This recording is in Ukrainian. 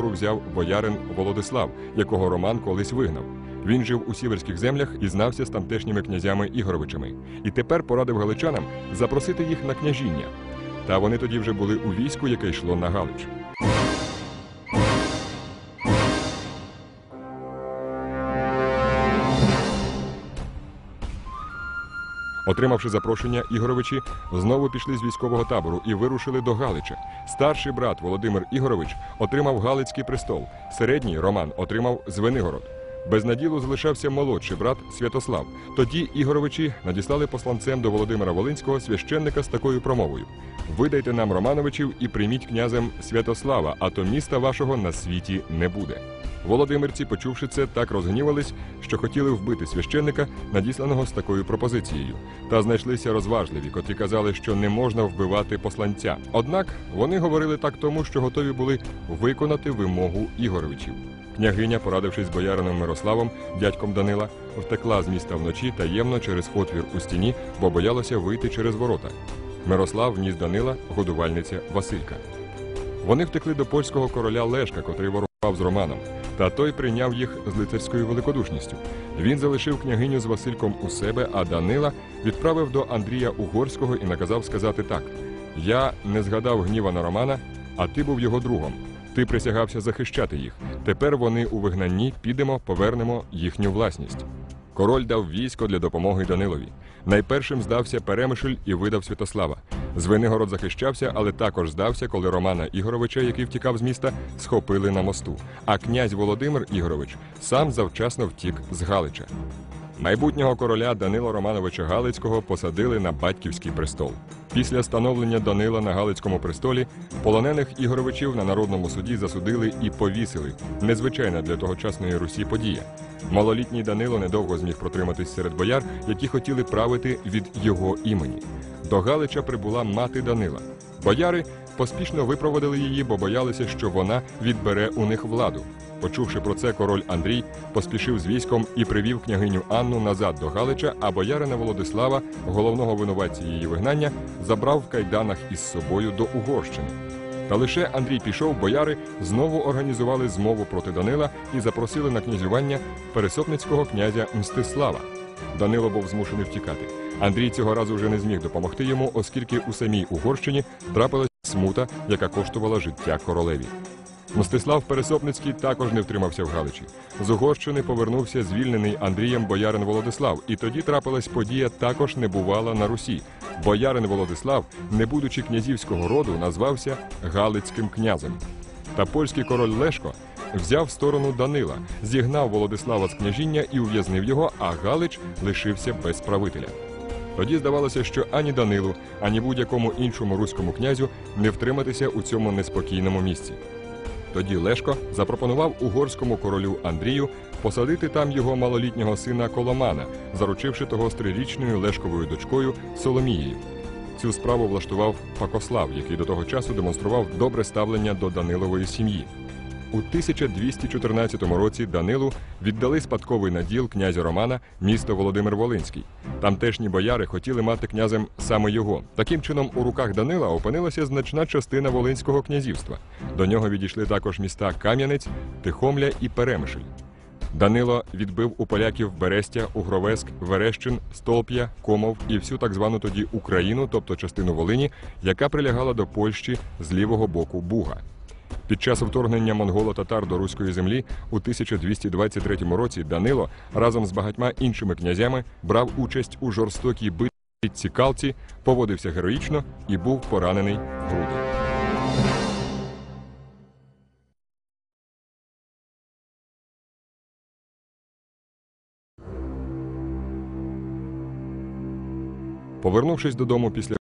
гору взяв боярин Володислав, якого Роман колись вигнав. Він жив у сіверських землях і знався з тамтешніми князями Ігоровичами. І тепер порадив галичанам запросити їх на княжіння. Та вони тоді вже були у війську, яке йшло на Галич. Отримавши запрошення, Ігоровичі знову пішли з військового табору і вирушили до Галича. Старший брат Володимир Ігорович отримав Галицький престол, середній Роман отримав Звенигород. Без наділу залишався молодший брат Святослав. Тоді Ігоровичі надіслали посланцем до Володимира Волинського священника з такою промовою: Видайте нам Романовичів і прийміть князем Святослава, а то міста вашого на світі не буде. Володимирці, почувши це, так розгнівались, що хотіли вбити священника, надісланого з такою пропозицією. Та знайшлися розважливі, котрі казали, що не можна вбивати посланця. Однак вони говорили так тому, що готові були виконати вимогу Ігоровичів. Княгиня, порадившись з боярином Мирославом, дядьком Данила, втекла з міста вночі таємно через отвір у стіні, бо боялася вийти через ворота. Мирослав вніс Данила, годувальниця Василька. Вони втекли до польського короля Лешка, котрий ворогував з Романом. Та той прийняв їх з лицарською великодушністю. Він залишив княгиню з Васильком у себе, а Данила відправив до Андрія Угорського і наказав сказати так: Я не згадав гніва на Романа, а ти був його другом. Ти присягався захищати їх. Тепер вони у вигнанні підемо, повернемо їхню власність. Король дав військо для допомоги Данилові. Найпершим здався Перемишль і видав Святослава. Звенигород захищався, але також здався, коли Романа Ігоровича, який втікав з міста, схопили на мосту. А князь Володимир Ігорович сам завчасно втік з Галича. Майбутнього короля Данила Романовича Галицького посадили на батьківський престол. Після становлення Данила на Галицькому престолі полонених Ігоровичів на народному суді засудили і повісили. Незвичайна для тогочасної Русі подія. Малолітній Данило недовго зміг протриматись серед бояр, які хотіли правити від його імені. До Галича прибула мати Данила. Бояри поспішно випроводили її, бо боялися, що вона відбере у них владу. Почувши про це, король Андрій поспішив з військом і привів княгиню Анну назад до Галича, а боярина Володислава, головного винуватця її вигнання, забрав в кайданах із собою до Угорщини. Та лише Андрій пішов, бояри знову організували змову проти Данила і запросили на князювання пересопницького князя Мстислава. Данило був змушений втікати. Андрій цього разу вже не зміг допомогти йому, оскільки у самій Угорщині трапилась смута, яка коштувала життя королеві. Мстислав Пересопницький також не втримався в Галичі. З Угорщини повернувся звільнений Андрієм боярин Володислав, і тоді трапилась подія також не бувала на Русі. Боярин Володислав, не будучи князівського роду, назвався Галицьким князем. Та польський король Лешко взяв сторону Данила, зігнав Володислава з княжіння і ув'язнив його, а Галич лишився без правителя. Тоді здавалося, що ані Данилу, ані будь-якому іншому руському князю не втриматися у цьому неспокійному місці. Тоді Лешко запропонував угорському королю Андрію посадити там його малолітнього сина Коломана, заручивши того з трирічною Лешковою дочкою Соломією. Цю справу влаштував Пакослав, який до того часу демонстрував добре ставлення до Данилової сім'ї. У 1214 році Данилу віддали спадковий наділ князя Романа місто Володимир Волинський. Тамтешні бояри хотіли мати князем саме його. Таким чином, у руках Данила опинилася значна частина Волинського князівства. До нього відійшли також міста Кам'янець, Тихомля і Перемишль. Данило відбив у поляків Берестя, Угровеск, Верещин, Столп'я, Комов і всю так звану тоді Україну, тобто частину Волині, яка прилягала до Польщі з лівого боку Буга. Під час вторгнення монголо-татар до руської землі у 1223 році Данило разом з багатьма іншими князями брав участь у жорстокій битві Цікалці, поводився героїчно і був поранений в. Повернувшись додому після